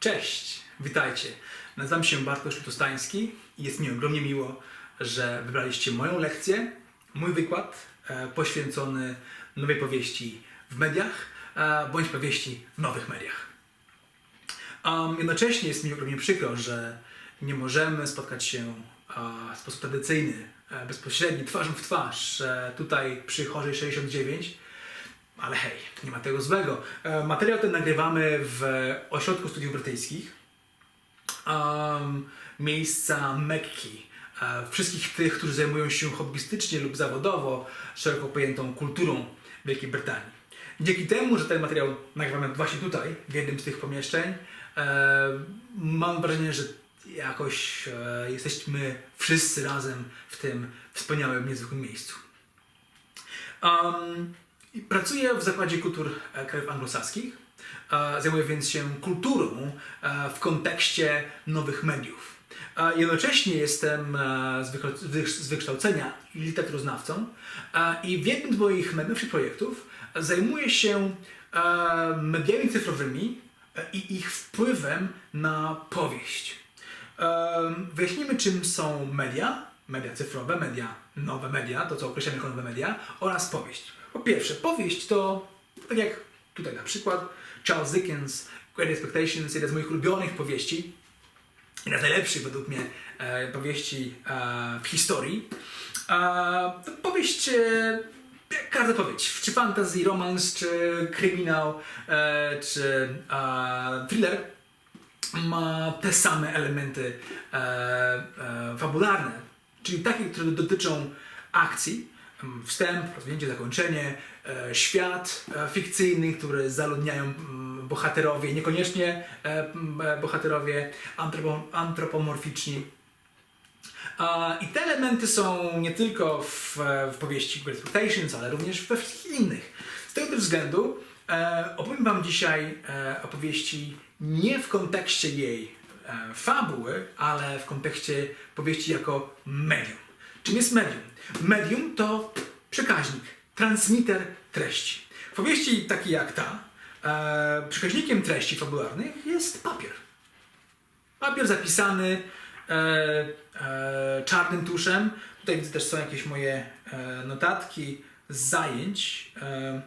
Cześć, witajcie. Nazywam się Bartosz Tustański i jest mi ogromnie miło, że wybraliście moją lekcję, mój wykład e, poświęcony nowej powieści w mediach e, bądź powieści w nowych mediach. Jednocześnie jest mi ogromnie przykro, że nie możemy spotkać się w sposób tradycyjny, e, bezpośredni, twarzą w twarz, tutaj przy Chorzej 69, ale hej, nie ma tego złego. E, Materiał ten nagrywamy w Ośrodku Studiów Brytyjskich. Um, miejsca Mekki. E, Wszystkich tych, którzy zajmują się hobbystycznie lub zawodowo szeroko pojętą kulturą Wielkiej Brytanii. Dzięki temu, że ten materiał nagrywamy właśnie tutaj, w jednym z tych pomieszczeń, e, mam wrażenie, że jakoś jesteśmy wszyscy razem w tym wspaniałym, niezwykłym miejscu. Um, pracuję w Zakładzie Kultur e, Krajów Anglosaskich. E, Zajmuję więc się kulturą e, w kontekście nowych mediów. Jednocześnie jestem z wykształcenia literaturoznawcą i w jednym z moich najnowszych projektów zajmuję się mediami cyfrowymi i ich wpływem na powieść. Wyjaśnimy, czym są media, media cyfrowe, media, nowe media, to co określamy jako nowe media, oraz powieść. Po pierwsze, powieść to, tak jak tutaj na przykład, Charles Dickens, Great Expectations, jedna z moich ulubionych powieści, jedna z najlepszych według mnie e, powieści e, w historii. E, to powieść, jak każda powieść, czy fantasy, romans, czy kryminał, czy thriller, ma te same elementy fabularne, czyli takie, które dotyczą akcji, wstęp, rozwinięcie, zakończenie, e, świat e, fikcyjny, który zaludniają bohaterowie, niekoniecznie e, bohaterowie antropo, antropomorficzni. I te elementy są nie tylko w, w powieści Great ale również we wszystkich innych. Z tego względu opowiem Wam dzisiaj opowieści nie w kontekście jej fabuły, ale w kontekście powieści jako medium. Czym jest medium? Medium to przekaźnik, transmiter treści. W powieści takiej jak ta, e, przekaźnikiem treści fabularnych jest papier. Papier zapisany e, e, czarnym tuszem. Tutaj widzę też są jakieś moje e, notatki z zajęć. E,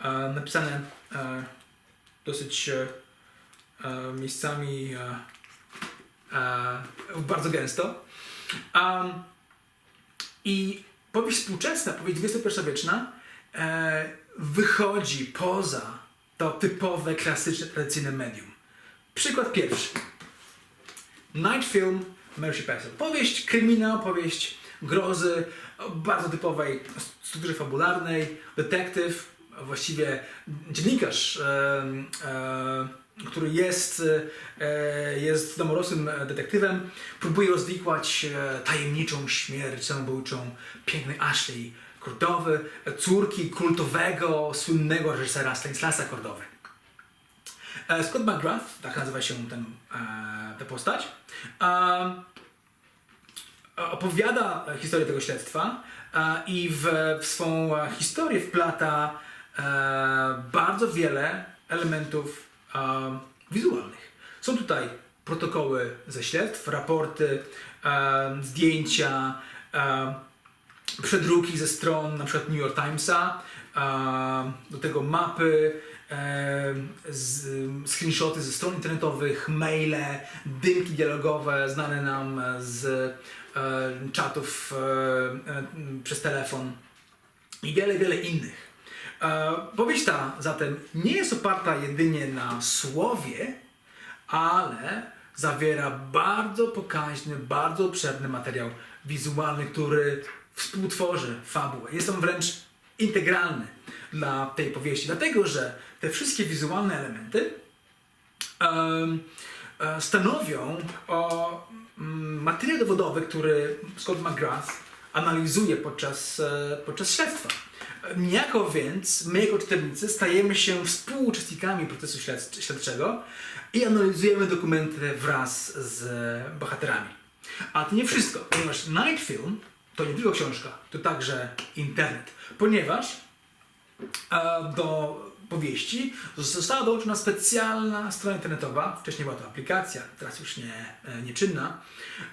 e, napisane e, dosyć e, e, miejscami e, e, bardzo gęsto. I powieść współczesna, powieść XXI-wieczna e, wychodzi poza to typowe, klasyczne, tradycyjne medium. Przykład pierwszy. Night Film Mercy Passel. Powieść kryminał, powieść grozy, bardzo typowej strukturze fabularnej, detektyw, właściwie dziennikarz, e, e, który jest, e, jest domorosłym detektywem, próbuje rozwikłać e, tajemniczą śmierć samobójczą pięknej Ashley Kordowy, córki kultowego, słynnego reżysera Stanislasa Kordowy. E, Scott McGrath, tak nazywa się ten, e, tę postać, e, opowiada historię tego śledztwa e, i w, w swą e, historię wplata e, bardzo wiele elementów wizualnych. Są tutaj protokoły ze śledztw, raporty, zdjęcia, przedruki ze stron przykład New York Timesa, do tego mapy, e, z, screenshoty ze stron internetowych, maile, dymki dialogowe znane nam z e, czatów e, przez telefon i wiele, wiele innych. E, powieść ta zatem nie jest oparta jedynie na słowie, ale zawiera bardzo pokaźny, bardzo obszerny materiał wizualny, który współtworzy fabułę. Jest on wręcz integralny dla tej powieści, dlatego że te wszystkie wizualne elementy em, e, stanowią o mm, materiał dowodowy, który Scott McGrath analizuje podczas, e, podczas śledztwa. Niejako więc my jako czytelnicy stajemy się współuczestnikami procesu śledczego i analizujemy dokumenty wraz z bohaterami. A to nie wszystko, ponieważ Night Film to nie tylko książka, to także internet. Ponieważ e, do powieści została dołączona specjalna strona internetowa. Wcześniej była to aplikacja, teraz już nie, e, nieczynna.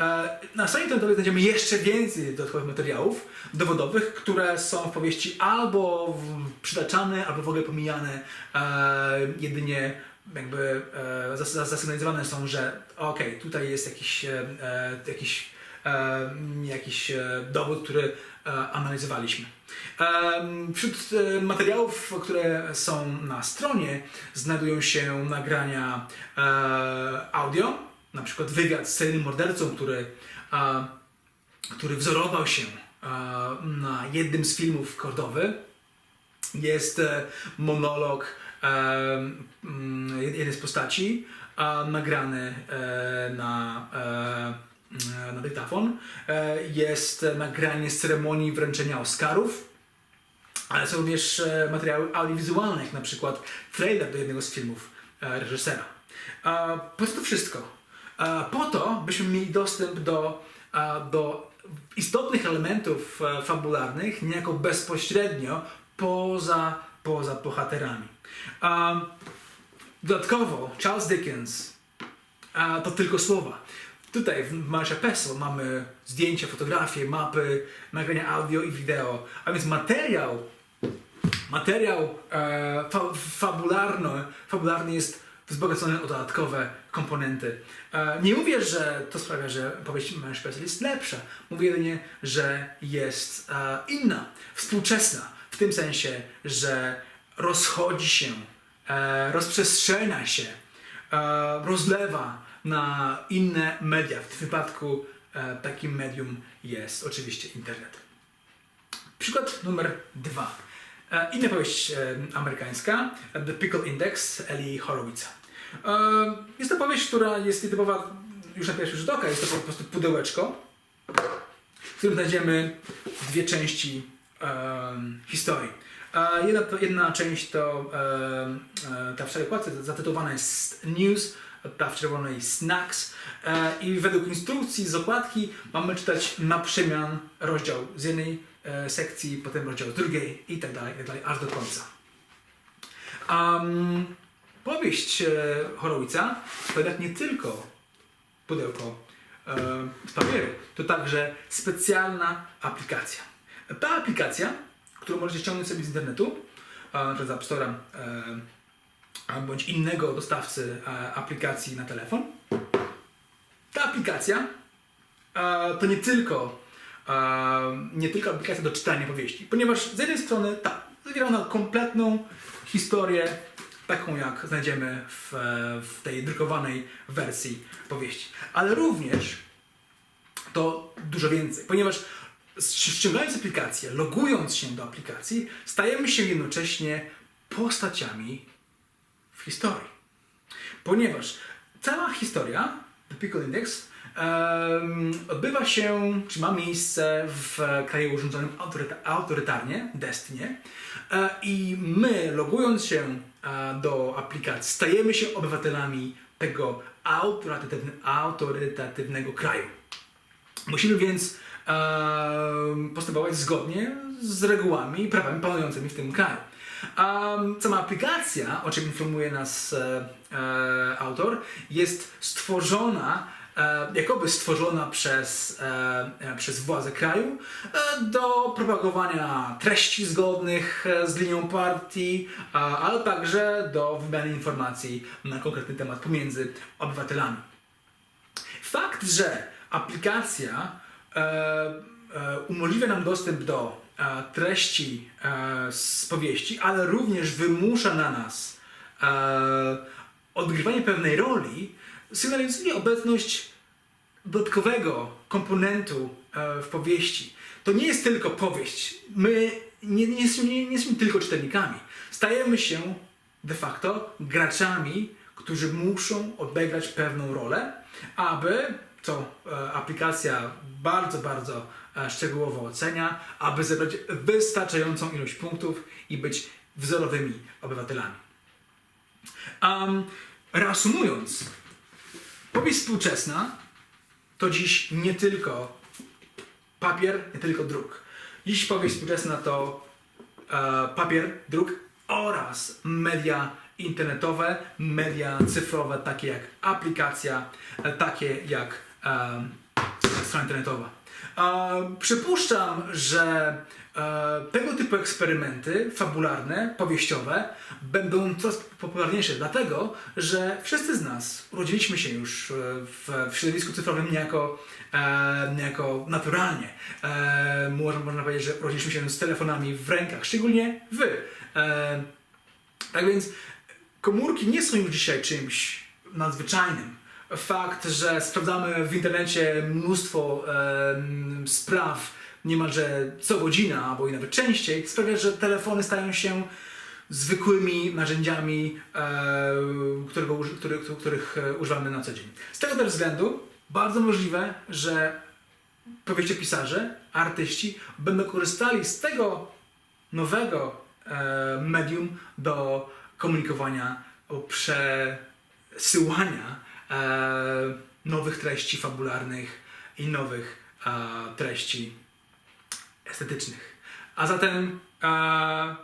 E, Na stronie internetowej znajdziemy jeszcze więcej dodatkowych materiałów dowodowych, które są w powieści albo przytaczane, albo w ogóle pomijane. E, Jedynie jakby zas- zas- zasygnalizowane są, że okej, tutaj jest jakiś, jakiś, jakiś e, dowód, który e, analizowaliśmy. Wśród e, materiałów, które są na stronie, znajdują się nagrania audio, na przykład wywiad z seryjnym mordercą, który, który wzorował się na jednym z filmów Kordowy. Jest monolog jednej z postaci, nagrany na, na dyktafon. E, Jest nagranie z ceremonii wręczenia Oscarów. Ale są również e, materiały audiowizualne, jak na przykład trailer do jednego z filmów e, reżysera. E, Po to wszystko? E, Po to, byśmy mieli dostęp do, e, do istotnych elementów e, fabularnych, niejako bezpośrednio poza, poza bohaterami. E, Dodatkowo Charles Dickens to tylko słowa. Tutaj w Marsha Pestle mamy zdjęcia, fotografie, mapy, nagrania audio i wideo, a więc materiał, materiał e, fa fabularny, fabularny jest wzbogacony o dodatkowe komponenty. E, nie mówię, że to sprawia, że powieść Marsha Pestle jest lepsza. Mówię jedynie, że jest e, inna, współczesna, w tym sensie, że rozchodzi się, e, rozprzestrzenia się, e, rozlewa na inne media. W tym wypadku e, takim medium jest oczywiście internet. Przykład numer dwa. E, inna powieść e, amerykańska, The Pickle Index, Eli Horowitza. Jest to powieść, która jest nietypowa już na pierwszy rzut oka. Jest to po prostu pudełeczko, w którym znajdziemy dwie części historii. Jedna, jedna część to ta w szarej okładce zatytułowana jest News, ta w czerwonej Snacks e, i według instrukcji z okładki mamy czytać na przemian rozdział z jednej e, sekcji, potem rozdział z drugiej i tak dalej, i tak dalej, aż do końca. Um, powieść e, Horowica to jednak nie tylko pudełko z papieru, to także specjalna aplikacja. Ta aplikacja, którą możecie ściągnąć sobie z internetu, przykład z App Store'a bądź innego dostawcy e, aplikacji na telefon. Ta aplikacja e, to nie tylko, e, nie tylko aplikacja do czytania powieści, ponieważ z jednej strony tak, zawiera ona kompletną historię, taką jak znajdziemy w, w tej drukowanej wersji powieści, ale również to dużo więcej, ponieważ ściągając aplikację, logując się do aplikacji, stajemy się jednocześnie postaciami historii. Ponieważ cała historia The Pickle Index em, odbywa się, czy ma miejsce w kraju urządzonym autoryta- autorytarnie, Destinie. E, I my, logując się e, do aplikacji, stajemy się obywatelami tego autorytatywne, autorytatywnego kraju. Musimy więc em, postępować zgodnie z regułami i prawami panującymi w tym kraju. Um, sama aplikacja, o czym informuje nas e, e, autor, jest stworzona, e, jakoby stworzona przez, e, e, przez władze kraju e, do propagowania treści zgodnych e, z linią partii, a, ale także do wymiany informacji na konkretny temat pomiędzy obywatelami. Fakt, że aplikacja e, e, umożliwia nam dostęp do e, treści e, z powieści, ale również wymusza na nas e, odgrywanie pewnej roli, sygnalizuje obecność dodatkowego komponentu e, w powieści. To nie jest tylko powieść. My nie, nie, nie, nie jesteśmy tylko czytelnikami. Stajemy się de facto graczami, którzy muszą odegrać pewną rolę, aby, co e, aplikacja bardzo, bardzo e, szczegółowo ocenia, aby zebrać wystarczającą ilość punktów i być wzorowymi obywatelami. Um, reasumując, powieść współczesna to dziś nie tylko papier, nie tylko druk. Dziś powieść współczesna to e, papier, druk oraz media internetowe, media cyfrowe, takie jak aplikacja, e, takie jak strona internetowa. Przypuszczam, że e, tego typu eksperymenty fabularne, powieściowe będą coraz popularniejsze, dlatego że wszyscy z nas urodziliśmy się już e, w, w środowisku cyfrowym niejako, e, niejako naturalnie. Można, można powiedzieć, że urodziliśmy się z telefonami w rękach, szczególnie wy. Tak więc komórki nie są już dzisiaj czymś nadzwyczajnym. Fakt, że sprawdzamy w internecie mnóstwo em, spraw niemalże co godzina, albo i nawet częściej, sprawia, że telefony stają się zwykłymi narzędziami, e, którego, który, których e, używamy na co dzień. Z tego też względu bardzo możliwe, że powieściopisarze, artyści będą korzystali z tego nowego e, medium do komunikowania, przesyłania nowych treści fabularnych i nowych e, treści estetycznych. A zatem e,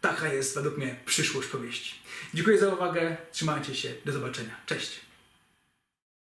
taka jest według mnie przyszłość powieści. Dziękuję za uwagę, trzymajcie się, do zobaczenia. Cześć!